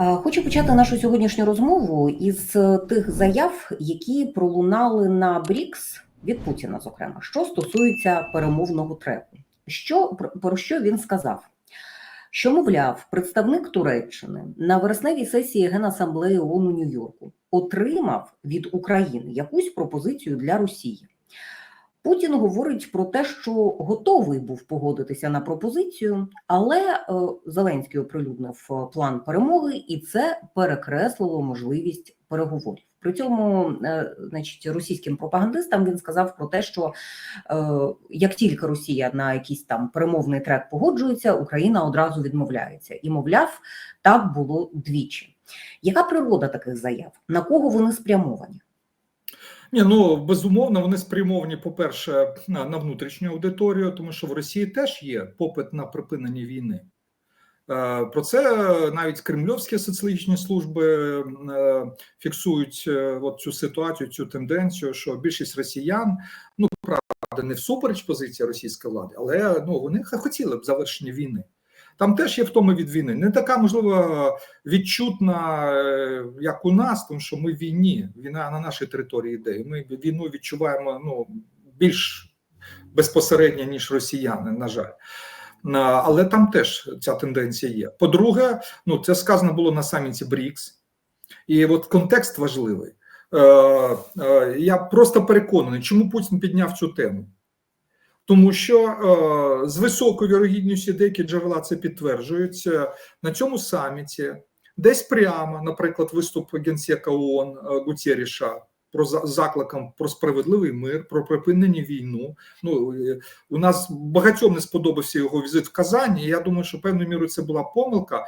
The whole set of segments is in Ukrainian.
Е, Хочу почати нашу сьогоднішню розмову із е, тих заяв, які пролунали на БРІКС від Путіна, зокрема, що стосується перемовного треку. Що про- що він сказав? Що, мовляв, представник Туреччини на вересневій сесії Генасамблеї ООН у Нью-Йорку отримав від України якусь пропозицію для Росії. Путін говорить про те, що готовий був погодитися на пропозицію, але е, Зеленський оприлюднив е, план перемоги, і це перекреслило можливість переговорів. При цьому, е, значить, російським пропагандистам він сказав про те, що як тільки Росія на якийсь там перемовний трек погоджується, Україна одразу відмовляється. І мовляв, так було двічі. Яка природа таких заяв? На кого вони спрямовані? Ні, ну безумовно, вони спрямовані, по-перше, на, внутрішню аудиторію, тому що в Росії теж є попит на припинення війни. Е, Про це навіть кремльовські соціологічні служби е, фіксують е, от цю ситуацію, цю тенденцію, що більшість росіян, ну правда, не всупереч позиції російської влади, але ну вони хотіли б завершення війни. Там теж є втома від війни. Не така можливо відчутна, е, як у нас, тому що ми в війні. Війна на нашій території йде. Ми війну відчуваємо ну більш безпосередньо, ніж росіяни, на жаль. Але там теж ця тенденція є. По-друге, ну це сказано було на саміті БРІКС, і от контекст важливий. Е, е, Я просто переконаний, чому Путін підняв цю тему. Тому що е, з високою вірогідністю деякі джерела це підтверджують е, на цьому саміті, десь прямо, наприклад, виступ генсека ООН е, Гутєріша про за- закликом про справедливий мир, про припинення війну. Ну у нас багатьом не сподобався його візит в Казані. Я думаю, що певною мірою це була помилка,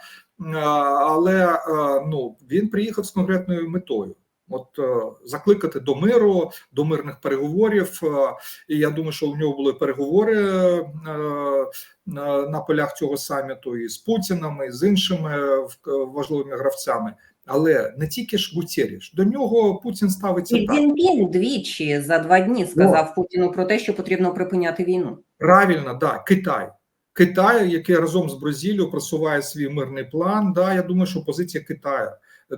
але ну він приїхав з конкретною метою. От е, закликати до миру, до мирних переговорів. е, І я думаю, що у нього були переговори е, на, полях цього саміту і з Путіним, і з іншими важливими гравцями. Але не тільки ж Гутєріш, до нього Путін ставиться І так. Цзіньпін двічі за два дні сказав Путіну про те, що потрібно припиняти війну. Правильно, да, Китай. Китай, який разом з Бразилією просуває свій мирний план. Да, я думаю, що позиція Китаю.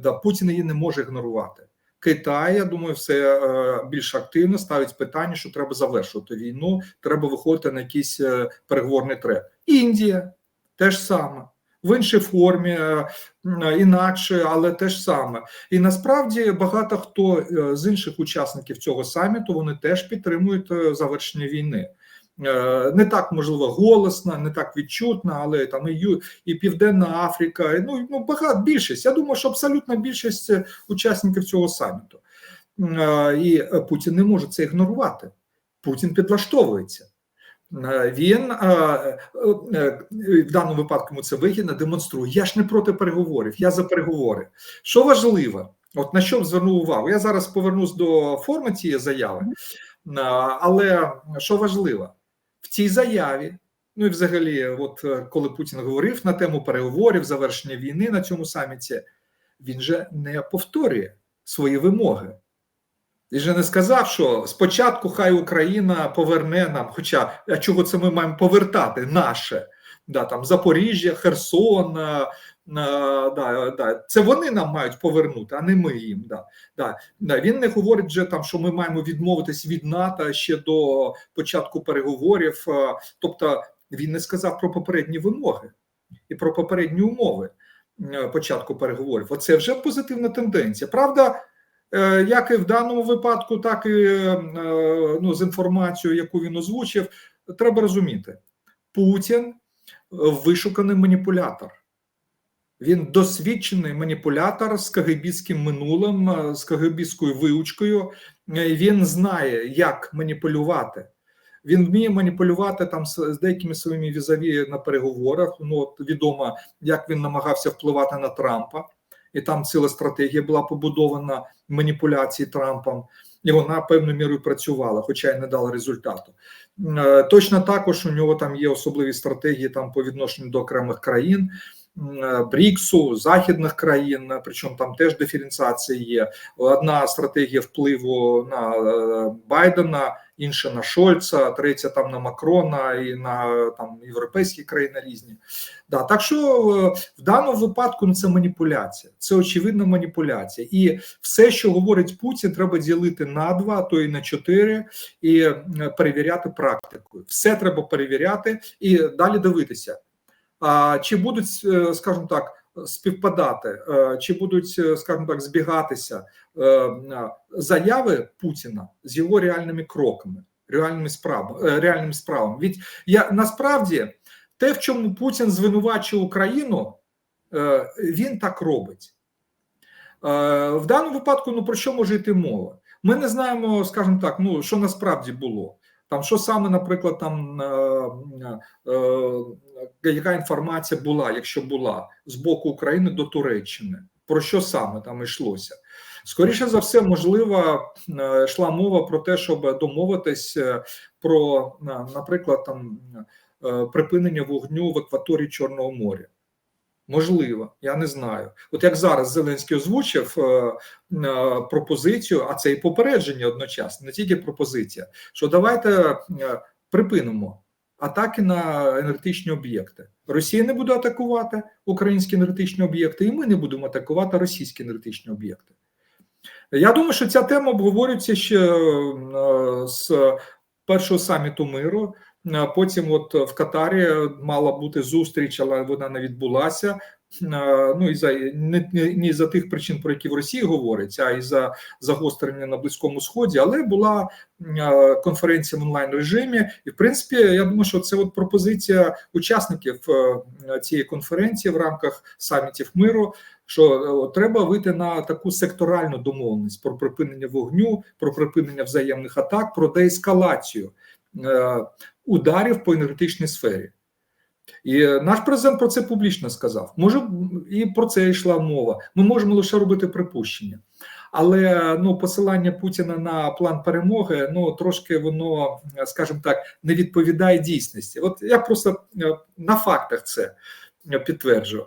Да, Путін її не може ігнорувати. Китай, я думаю, все е, більш активно ставить питання, що треба завершувати війну, треба виходити на якийсь е, переговорний трек. Індія теж саме. В іншій формі, е, інакше, але теж саме. І насправді багато хто з інших учасників цього саміту вони теж підтримують завершення війни. Е, Не так можливо голосно, не так відчутно, але там і і Південна Африка, і, ну ну багато більшість. Я думаю, що абсолютна більшість е, учасників цього саміту. Е, І Путін не може це ігнорувати. Путін підлаштовується. Він в даному випадку йому це вигідно демонструє. Я ж не проти переговорів, я за переговори. Що важливо, от на що звернув увагу? Я зараз повернусь до форми цієї заяви, але що важливо, в цій заяві, ну і взагалі, от е, коли Путін говорив на тему переговорів, завершення війни на цьому саміті, він же не повторює свої вимоги. Він же не сказав, що спочатку хай Україна поверне нам, хоча а чого це ми маємо повертати наше, да, там Запоріжжя, Херсон, е, да, да, це вони нам мають повернути, а не ми їм. Да, да, да. Він не говорить вже там, що ми маємо відмовитись від НАТО ще до початку переговорів. е, Тобто він не сказав про попередні вимоги і про попередні умови е, початку переговорів. Оце вже позитивна тенденція. Правда. Е, Як і в даному випадку, так і е, ну, з інформацією, яку він озвучив, треба розуміти: Путін е, вишуканий маніпулятор. Він досвідчений маніпулятор з кагибістським минулим, е, з кагибістською виучкою. Е, Він знає, як маніпулювати. Він вміє маніпулювати там з деякими своїми візаві на переговорах. Ну от відомо, як він намагався впливати на Трампа, і там ціла стратегія була побудована маніпуляції Трампом, і вона певною мірою працювала, хоча й не дала результату. Е, Точно також у нього там є особливі стратегії там по відношенню до окремих країн. Бріксу, західних країн, причому там теж диференціація є. Одна стратегія впливу на е, Байдена, інша на Шольца, третя там на Макрона і на там європейські країни різні. Да, так що е, в даному випадку ну, це маніпуляція, це очевидна маніпуляція, і все, що говорить Путін, треба ділити на два, то і на чотири, і перевіряти практикою. Все треба перевіряти і далі дивитися. А чи будуть, е, скажімо так, співпадати, е, чи будуть, е, скажімо так, збігатися заяви Путіна з його реальними кроками, реальними справами, реальними справами? Від я насправді те, в чому Путін звинувачує Україну, він так робить. В даному випадку, ну про що може йти мова? Ми не знаємо, скажімо так, ну що насправді було. Там що саме, наприклад, там е, е, яка інформація була, якщо була з боку України до Туреччини? Про що саме там йшлося? Скоріше за все, можливо, е, йшла мова про те, щоб домовитись е, про, наприклад, там е, припинення вогню в акваторії Чорного моря. Можливо, я не знаю. От як зараз Зеленський озвучив е, е, пропозицію, а це і попередження одночасно, не тільки пропозиція, що давайте е, припинимо атаки на енергетичні об'єкти. Росія не буде атакувати українські енергетичні об'єкти, і ми не будемо атакувати російські енергетичні об'єкти. Я думаю, що ця тема обговорюється ще е, з першого саміту миру. Е, Потім, от в Катарі мала бути зустріч, але вона не відбулася. Е, Ну і за не, не, за тих причин, про які в Росії говориться, а й за загострення на Близькому Сході. Але була е, конференція в онлайн режимі, і в принципі, я думаю, що це от пропозиція учасників е, цієї конференції в рамках самітів миру. Що е, треба вийти на таку секторальну домовленість про припинення вогню, про припинення взаємних атак, про деескалацію е, ударів по енергетичній сфері. І е, наш президент про це публічно сказав. Може, і про це йшла мова. Ми можемо лише робити припущення. Але ну, посилання Путіна на план перемоги ну трошки воно, е, скажімо так, не відповідає дійсності. От я просто е, на фактах це е, підтверджую.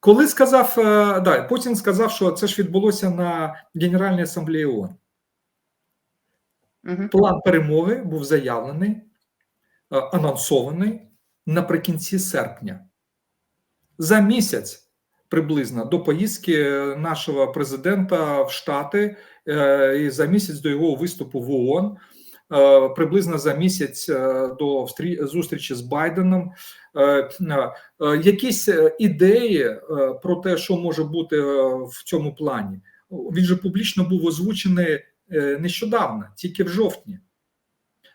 Коли сказав е, да, Путін сказав, що це ж відбулося на Генеральній асамблеї ООН. Мгм. План перемоги був заявлений, е, анонсований наприкінці серпня. За місяць приблизно до поїздки нашого президента в Штати е, і за місяць до його виступу в ООН, е, приблизно за місяць е, до зустрічі з Байденом. е, е, е, Якісь е, ідеї е, про те, що може бути е, в цьому плані, він же публічно був озвучений е, нещодавно, тільки в жовтні,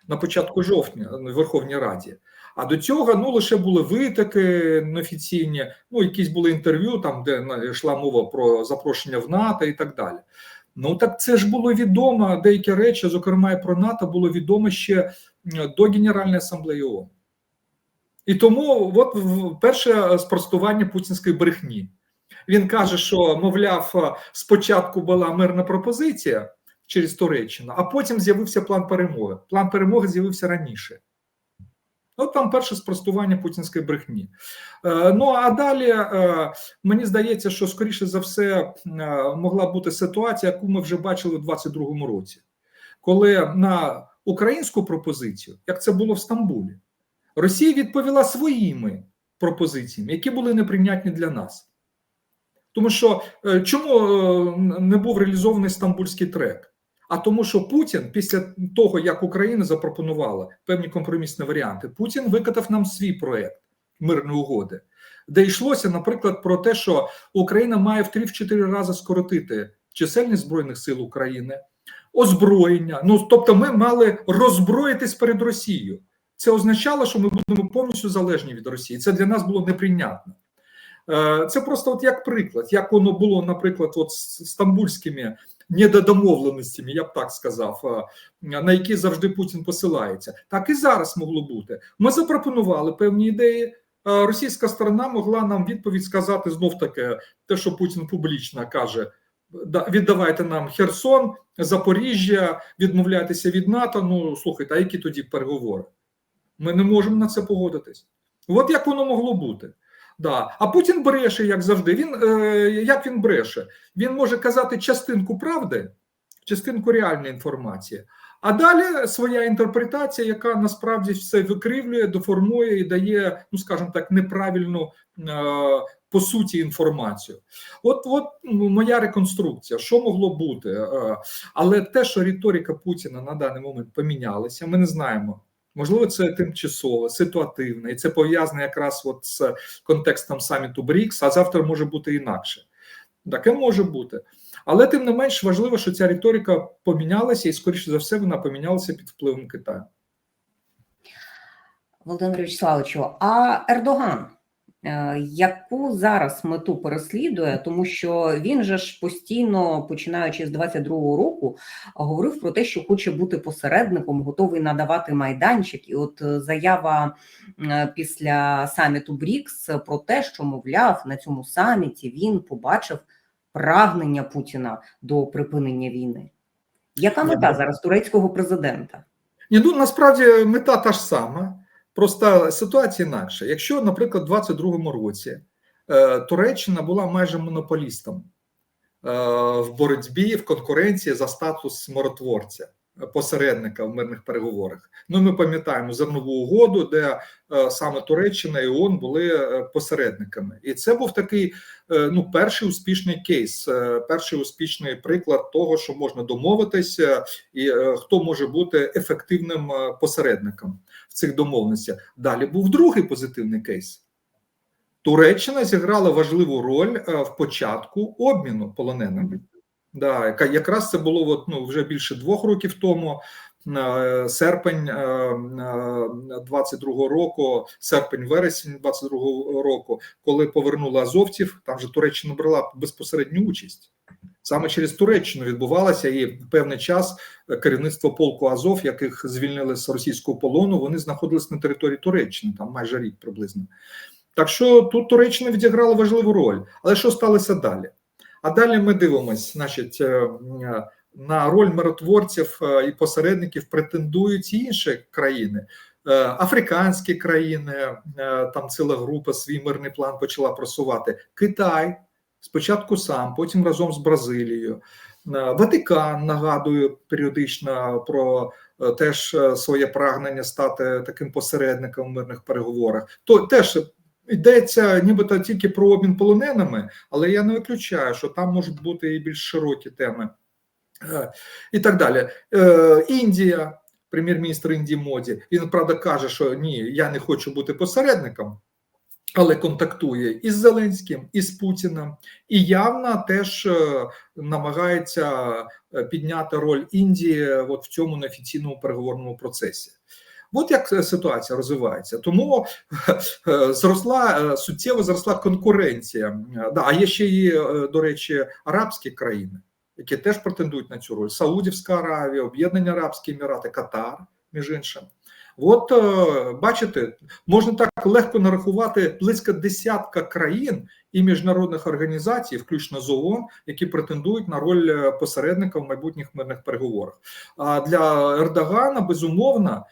на початку жовтня в Верховній Раді. А до цього ну лише були витоки неофіційні, ну якісь були інтерв'ю, там де йшла мова про запрошення в НАТО і так далі. Ну так це ж було відомо. Деякі речі, зокрема і про НАТО, було відомо ще до Генеральної асамблеї ООН. І тому, от перше спростування путінської брехні. Він каже, що мовляв, спочатку була мирна пропозиція через Туреччину, а потім з'явився план перемоги. План перемоги з'явився раніше. От там перше спростування путінської брехні. Е, ну а далі е, мені здається, що скоріше за все е, могла бути ситуація, яку ми вже бачили в 22-му році, коли на українську пропозицію, як це було в Стамбулі, Росія відповіла своїми пропозиціями, які були неприйнятні для нас. Тому що чому не був реалізований стамбульський трек? А тому, що Путін, після того, як Україна запропонувала певні компромісні варіанти, Путін викатав нам свій проект мирної угоди, де йшлося, наприклад, про те, що Україна має в 3-4 рази скоротити чисельність збройних сил України, озброєння. Ну тобто, ми мали роззброїтись перед Росією. Це означало, що ми будемо повністю залежні від Росії. Це для нас було неприйнятно. Е, Це просто от як приклад, як воно було, наприклад, от з стамбульськими недодомовленостями, я б так сказав, е, на які завжди Путін посилається. Так і зараз могло бути. Ми запропонували певні ідеї. е, Російська сторона могла нам відповідь сказати знов таки, те, що Путін публічно каже: віддавайте нам Херсон, Запоріжжя, відмовляйтеся від НАТО. Ну слухайте, а які тоді переговори? Ми не можемо на це погодитись. От як воно могло бути. Да. А Путін бреше, як завжди. Він е, як він бреше? Він може казати частинку правди, частинку реальної інформації, А далі своя інтерпретація, яка насправді все викривлює, деформує і дає, ну скажімо так, неправильну е, по суті інформацію. От, от моя реконструкція, що могло бути, Е, але те, що риторика Путіна на даний момент помінялася, ми не знаємо. Можливо, це тимчасово, ситуативне, і це пов'язане якраз от з контекстом саміту БРІКС, а завтра може бути інакше. Таке може бути. Але тим не менш важливо, що ця риторика помінялася, і скоріше за все вона помінялася під впливом Китаю. Володимир Вячеславовичу, а Ердоган яку зараз мету переслідує, тому що він же ж постійно, починаючи з 22-го року, говорив про те, що хоче бути посередником, готовий надавати майданчик. І от е, заява е, після саміту БРІКС про те, що мовляв на цьому саміті він побачив прагнення Путіна до припинення війни. Яка мета зараз турецького президента? Ні, ну насправді мета та ж сама. Просто ситуація інакша. Якщо, наприклад, у 22-му році е, Туреччина була майже монополістом е, в боротьбі в конкуренції за статус миротворця, посередника в мирних переговорах. Ну, ми пам'ятаємо зернову угоду, де е, саме Туреччина і ООН були е, посередниками, і це був такий е, ну перший успішний кейс, перший успішний приклад того, що можна домовитися, і хто може бути ефективним посередником в цих домовленостях. Далі був другий позитивний кейс. Туреччина зіграла важливу роль в початку обміну полоненими. Да, яка якраз це було от, ну, вже більше двох років тому. е, Серпень е, е, 22-го року, серпень, вересень 22-го року, коли повернули азовців, там же Туреччина брала безпосередню участь. Саме через Туреччину відбувалося і певний час керівництво полку Азов, яких звільнили з російського полону, вони знаходились на території Туреччини, там майже рік приблизно. Так що тут Туреччина відіграла важливу роль. Але що сталося далі? А далі ми дивимося, значить, е, е, на роль миротворців е, і посередників претендують інші країни. Африканські країни, там ціла група свій мирний план почала просувати. Китай спочатку сам, потім разом з Бразилією. Ватикан нагадую періодично про теж своє прагнення стати таким посередником в мирних переговорах. То теж йдеться нібито тільки про обмін полоненими, але я не виключаю, що там можуть бути і більш широкі теми. Е, І так далі. Е, Індія, прем'єр-міністр Індії Моді, він правда каже, що ні, я не хочу бути посередником, але контактує із Зеленським, і з Путіним, і явно теж е, намагається підняти роль Індії от в цьому неофіційному переговорному процесі. От як е, ситуація розвивається, тому е, зросла е, суттєво зросла конкуренція. Да, а є ще і, до речі, арабські країни, які теж претендують на цю роль: Саудівська Аравія, Об'єднані Арабські Емірати, Катар, між іншим. От бачите, можна так легко нарахувати близько десятка країн і міжнародних організацій, включно з ООН, які претендують на роль посередника в майбутніх мирних переговорах. А для Ердогана безумовно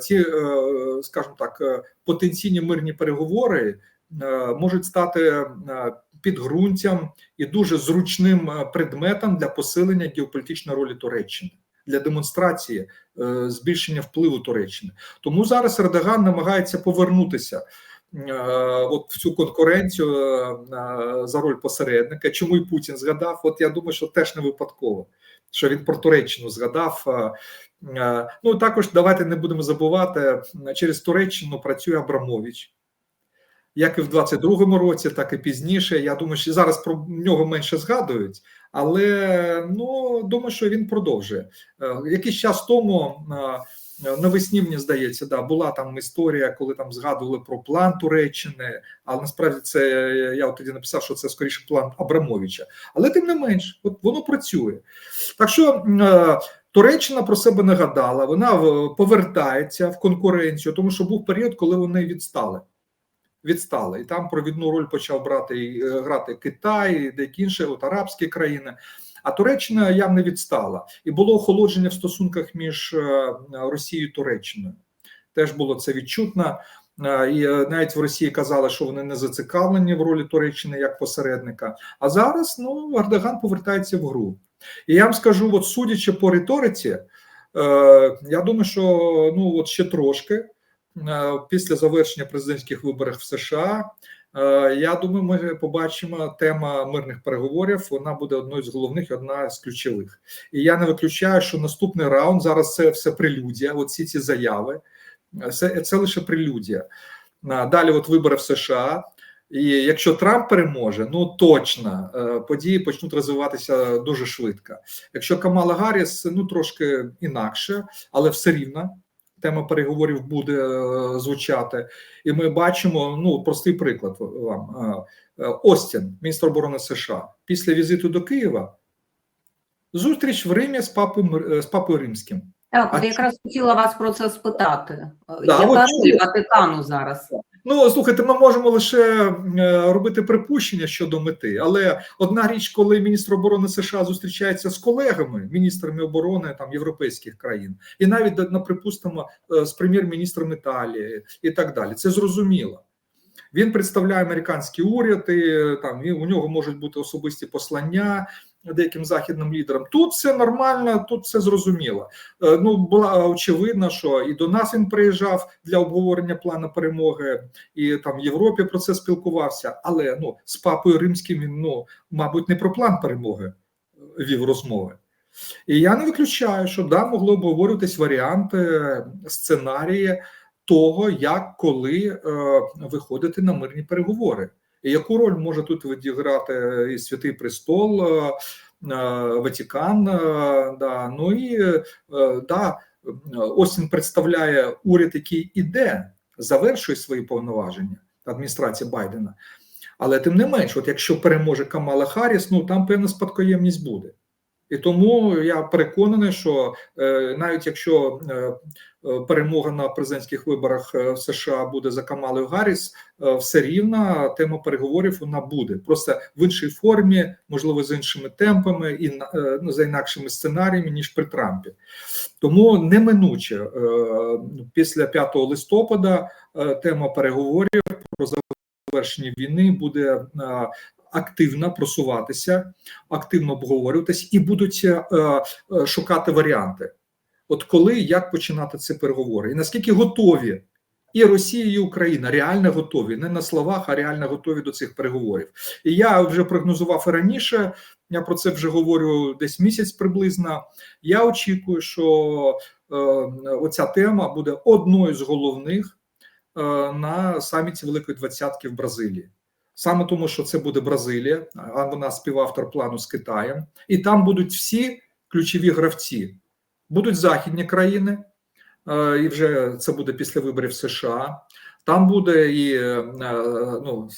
ці, е, скажімо так, е, потенційні мирні переговори е, можуть стати е, підґрунтям і дуже зручним е, предметом для посилення геополітичної ролі Туреччини. Для демонстрації е, збільшення впливу Туреччини, тому зараз Ердоган намагається повернутися е, от в цю конкуренцію е, за роль посередника. Чому і Путін згадав? От я думаю, що теж не випадково, що він про Туреччину згадав. Е, ну також давайте не будемо забувати через Туреччину працює Абрамович. Як і в 22-му році, так і пізніше. Я думаю, що зараз про нього менше згадують, але ну думаю, що він продовжує. Е, Якийсь час тому е, навесні, мені здається, да, була там історія, коли там згадували про план Туреччини, але насправді це я от тоді написав, що це скоріше план Абрамовича. Але тим не менш, от воно працює. Так що Туреччина про себе нагадала, вона е, повертається в конкуренцію, тому що був період, коли вони відстали. Відстали, і там провідну роль почав брати і е, грати Китай, і деякі інші от арабські країни. А Туреччина явно відстала, і було охолодження в стосунках між е, Росією і Туреччиною. Теж було це відчутно. І навіть в Росії казали, що вони не зацікавлені в ролі Туреччини як посередника. А зараз ну Ердоган повертається в гру. І я вам скажу: от судячи по риториці, Е, Я думаю, що ну от ще трошки е, після завершення президентських виборів в США. е, Я думаю, ми побачимо тема мирних переговорів. Вона буде одною з головних, одна з ключових. І я не виключаю, що наступний раунд зараз це все прелюдія. Оці ці заяви, це, це лише прелюдія. Далі, от вибори в США. І якщо Трамп переможе, ну точно е, події почнуть розвиватися дуже швидко. Якщо Камала Гарріс, ну трошки інакше, але все рівно тема переговорів буде е, звучати. І ми бачимо ну простий приклад вам. Е, Остін, міністр оборони США, після візиту до Києва. Зустріч в Римі з папою з папою римським. Так, А от якраз хотіла вас про це спитати. Да, Яка роль Ватикану зараз? Ну слухайте, ми можемо лише е, робити припущення щодо мети, але одна річ, коли міністр оборони США зустрічається з колегами, міністрами оборони там європейських країн, і навіть на припустимо е, з прем'єр-міністром Італії і так далі, це зрозуміло. Він представляє американський уряд, і е, там і у нього можуть бути особисті послання деяким західним лідерам. Тут все нормально, тут все зрозуміло. Е, Ну була очевидно, що і до нас він приїжджав для обговорення плану перемоги, і там в Європі про це спілкувався. Але ну з папою римським він ну, мабуть, не про план перемоги е, вів розмови. І я не виключаю, що да, могло обговорюватись варіанти, сценарії того, як коли е, виходити на мирні переговори. Яку роль може тут відіграти і Святий Престол, е, е, Ватикан? е, Да, ну і да, Остін представляє уряд, який іде, завершує свої повноваження адміністрація Байдена. Але тим не менш, от якщо переможе Камала Харріс, ну там певна спадкоємність буде. І тому я переконаний, що е, навіть якщо е, е, перемога на президентських виборах в США буде за Камалою Гарріс, все рівно тема переговорів вона буде просто в іншій формі, можливо, з іншими темпами і ну, за інакшими сценаріями ніж при Трампі. Тому неминуче після 5 листопада тема переговорів про завершення війни буде активно просуватися, активно обговорюватись і будуть е, е, шукати варіанти. От коли як починати ці переговори, і наскільки готові і Росія, і Україна реально готові, не на словах, а реально готові до цих переговорів. І я вже прогнозував і раніше. Я про це вже говорю десь місяць приблизно. Я очікую, що е, оця тема буде одною з головних е, на саміті Великої Двадцятки в Бразилії. Саме тому, що це буде Бразилія, а вона співавтор плану з Китаєм, і там будуть всі ключові гравці. Будуть західні країни, е, і вже це буде після виборів США. Там буде і е, ну,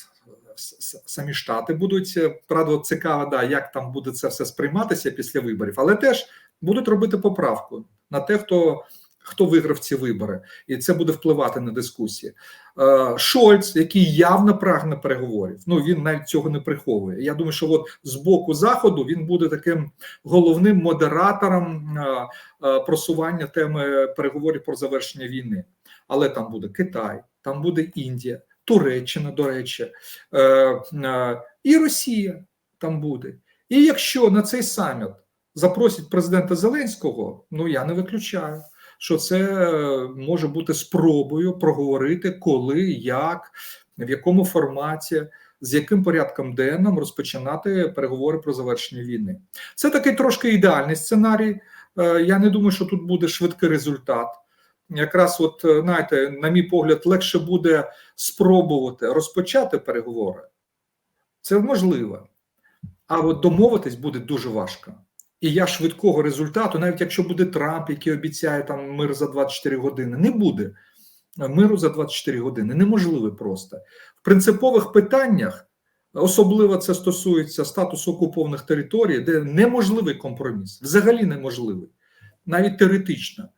с- с- самі штати будуть. Е, Правда, цікаво, да, як там буде це все сприйматися після виборів, але теж будуть робити поправку на те, хто. Хто виграв ці вибори, і це буде впливати на дискусії. Е, Шольц, який явно прагне переговорів, ну він навіть цього не приховує. Я думаю, що от з боку заходу він буде таким головним модератором е, е, просування теми переговорів про завершення війни. Але там буде Китай, там буде Індія, Туреччина, до речі, і Росія там буде. І якщо на цей саміт запросять президента Зеленського, ну я не виключаю що це е, може бути спробою проговорити, коли, як, в якому форматі, з яким порядком денним розпочинати переговори про завершення війни. Це такий трошки ідеальний сценарій. Е, Я не думаю, що тут буде швидкий результат. Якраз, от е, знаєте, на мій погляд, легше буде спробувати розпочати переговори. Це можливо. А от домовитись буде дуже важко. І я швидкого результату, навіть якщо буде Трамп, який обіцяє там мир за 24 години, не буде миру за 24 години. Неможливо просто в принципових питаннях, особливо це стосується статусу окупованих територій, де неможливий компроміс, взагалі неможливий, навіть теоретично.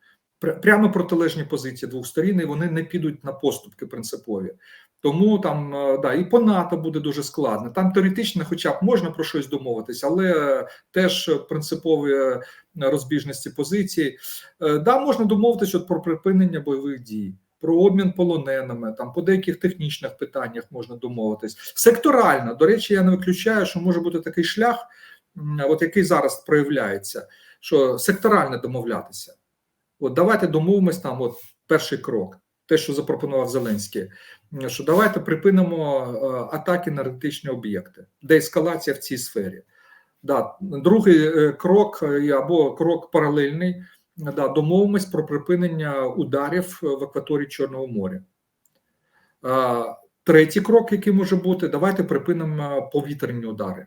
Пр- Прямо протилежні позиції двох сторін, і вони не підуть на поступки принципові. Тому там е, да, і по НАТО буде дуже складно. Там теоретично, хоча б можна про щось домовитись, але теж принципові розбіжності позицій. Е, Да, можна домовитись от про припинення бойових дій, про обмін полоненими, там по деяких технічних питаннях можна домовитись. Секторально, до речі, я не виключаю, що може бути такий шлях, от який зараз проявляється, що секторально домовлятися. От давайте домовимось там. От перший крок, те, що запропонував Зеленський, що давайте припинимо е, атаки на енергетичні об'єкти, де ескалація в цій сфері. Да, другий е, крок е, або крок паралельний. Да, домовимось про припинення ударів в акваторії Чорного моря. Третій крок, який може бути, давайте припинимо повітряні удари.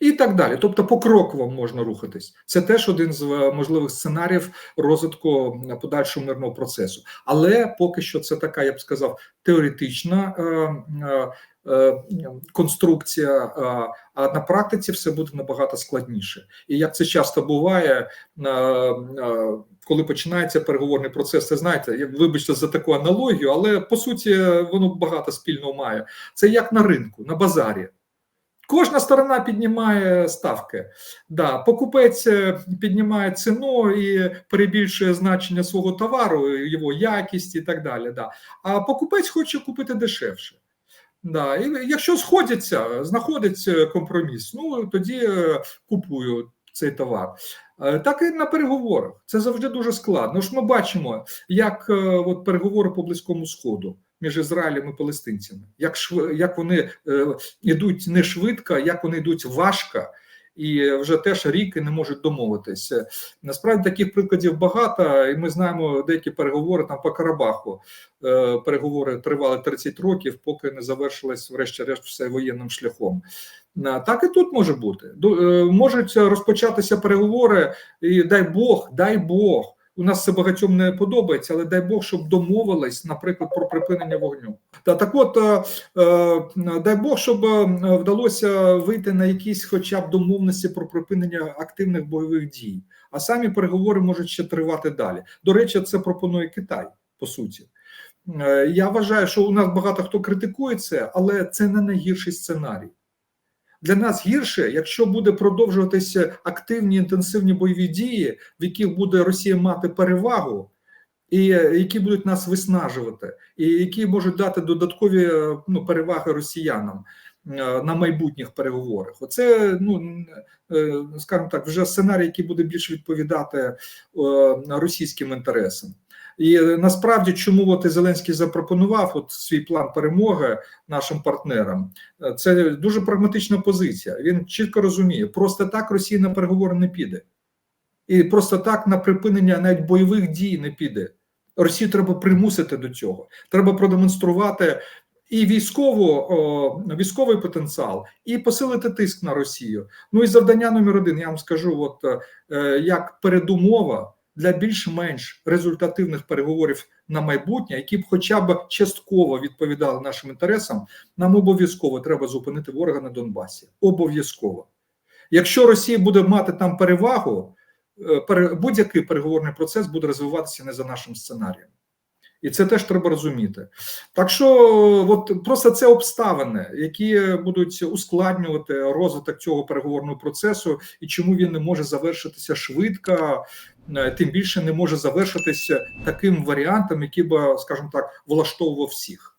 І так далі. Тобто, покроково можна рухатись. Це теж один з е, можливих сценаріїв розвитку е, подальшого мирного процесу. Але поки що це така, я б сказав, теоретична е, е, е, конструкція, а на практиці все буде набагато складніше. І як це часто буває, е, е, коли починається переговорний процес, це знаєте, вибачте за таку аналогію, але по суті воно багато спільного має. Це як на ринку, на базарі. Кожна сторона піднімає ставки. Да, покупець е, піднімає ціну і перебільшує значення свого товару, його якість і так далі. Да. А покупець хоче купити дешевше. Да. І якщо сходяться, знаходиться компроміс, ну тоді е, купую цей товар. Е, Так і на переговорах. Це завжди дуже складно. ж ми бачимо, як е, от переговори по близькому сходу між Ізраїлем і Палестинцями, як шв... як вони е, йдуть не швидко, як вони йдуть важко, і вже теж рік і не можуть домовитися. Насправді таких прикладів багато, і ми знаємо деякі переговори там по Карабаху. Е, переговори тривали 30 років, поки не завершилось, врешті-решт, все воєнним шляхом. Так і тут може бути. Е, Можуть розпочатися переговори, і дай Бог, дай Бог. У нас це багатьом не подобається, але дай Бог, щоб домовились, наприклад, про припинення вогню. Та так, от е, е, дай Бог, щоб е, вдалося вийти на якісь, хоча б домовленості про припинення активних бойових дій. А самі переговори можуть ще тривати далі. До речі, це пропонує Китай по суті. Я вважаю, що у нас багато хто критикує це, але це не найгірший сценарій. Для нас гірше, якщо буде продовжуватися активні інтенсивні бойові дії, в яких буде Росія мати перевагу, і е, які будуть нас виснажувати, і які можуть дати додаткові е, ну, переваги росіянам е, на майбутніх переговорах. Оце, ну скажімо так, вже сценарій, який буде більше відповідати російським інтересам. І е, насправді, чому от і Зеленський запропонував от свій план перемоги нашим партнерам, Е, це дуже прагматична позиція. Він чітко розуміє, просто так Росія на переговори не піде, і просто так на припинення навіть бойових дій не піде. Росію треба примусити до цього. Треба продемонструвати і військову військовий потенціал, і посилити тиск на Росію. Ну і завдання номер один. Я вам скажу, от е, як передумова для більш-менш результативних переговорів на майбутнє, які б хоча б частково відповідали нашим інтересам, нам обов'язково треба зупинити ворога на Донбасі. Обов'язково. Якщо Росія буде мати там перевагу, е, будь-який переговорний процес буде розвиватися не за нашим сценарієм. І це теж треба розуміти. Так що, от просто це обставини, які будуть ускладнювати розвиток цього переговорного процесу, і чому він не може завершитися швидко, тим більше не може завершитися таким варіантом, який би, скажімо так, влаштовував всіх.